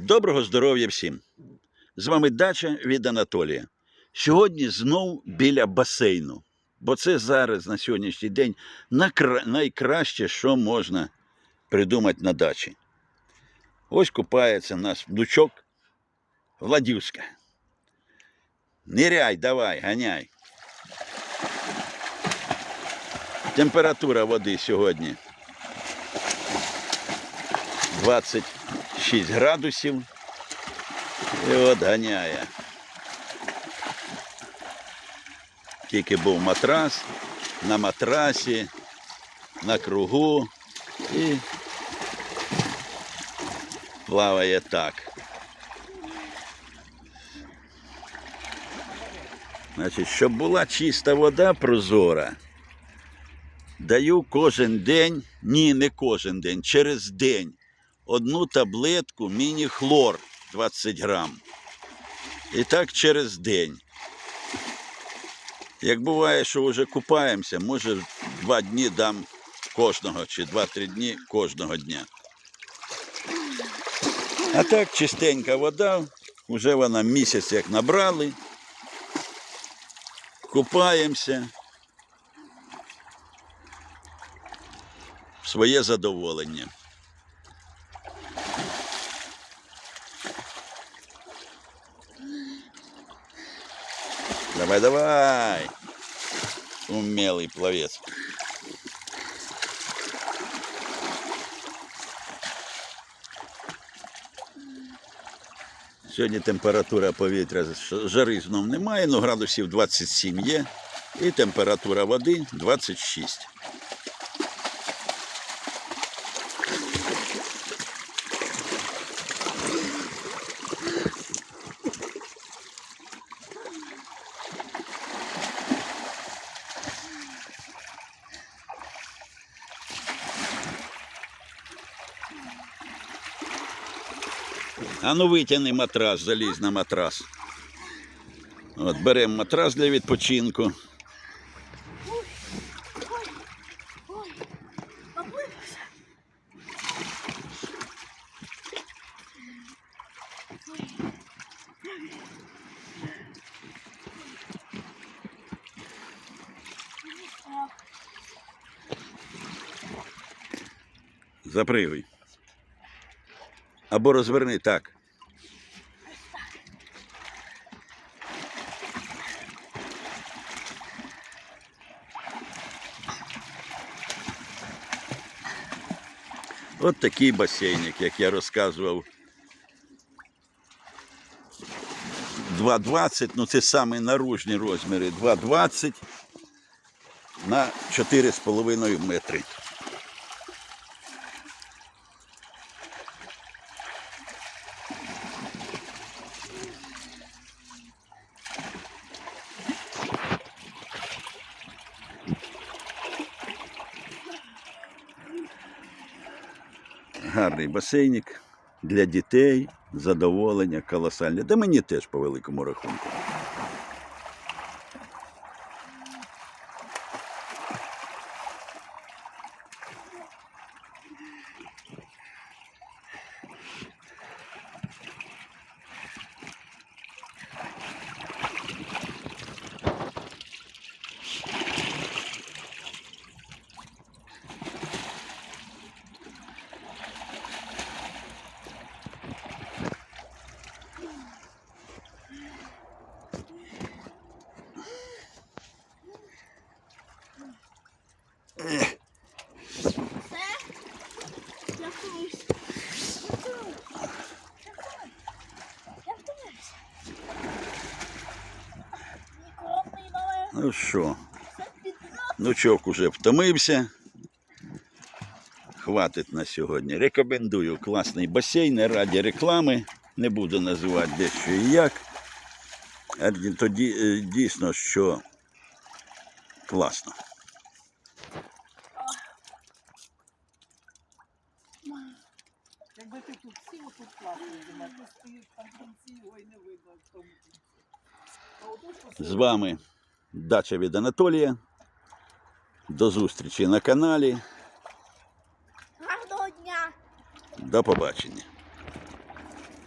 Доброго здоров'я всім! З вами дача від Анатолія. Сьогодні знов біля басейну, бо це зараз на сьогоднішній день найкраще, що можна придумати на дачі. Ось купається наш внучок Владюшка. Ниряй, давай, ганяй. Температура води сьогодні 26 градусів. І от ганяє. Тільки був матрас, на матрасі, на кругу і плаває так. Значить, щоб була чиста вода прозора, даю кожен день, ні, не кожен день, через день одну таблетку міні-хлор 20 грам. І так через день. Як буває, що вже купаємося, може два дні дам кожного чи два-три дні кожного дня. А так чистенька вода, вже вона місяць як набрали. Купаємося. Своє задоволення. Давай, давай. Умелый пловец. Сьогодні температура повітря жари знов немає, ну градусів 27 є. І температура води 26. А ну витягни матрас, залізь на матрас. От, беремо матрас для відпочинку. Запригуй. Або розверни так. От такий басейник, як я розказував. 2,20, ну це саме наружні розміри. 2,20 на 4,5 метри. Гарний басейник для дітей, задоволення, колосальне. Да мені теж по великому рахунку. Ну що, Все під уже втомився. Хватить на сьогодні. Рекомендую класний басейн, раді реклами. Не буду називати де що і як. А тоді е, дійсно, що класно. Якби ти тут сів, тут класно знімати. Ти стоїш там в кінці, його не видно в тому кінці. З вами дача від Анатолія. До зустрічі на каналі. Гарного дня. До побачення.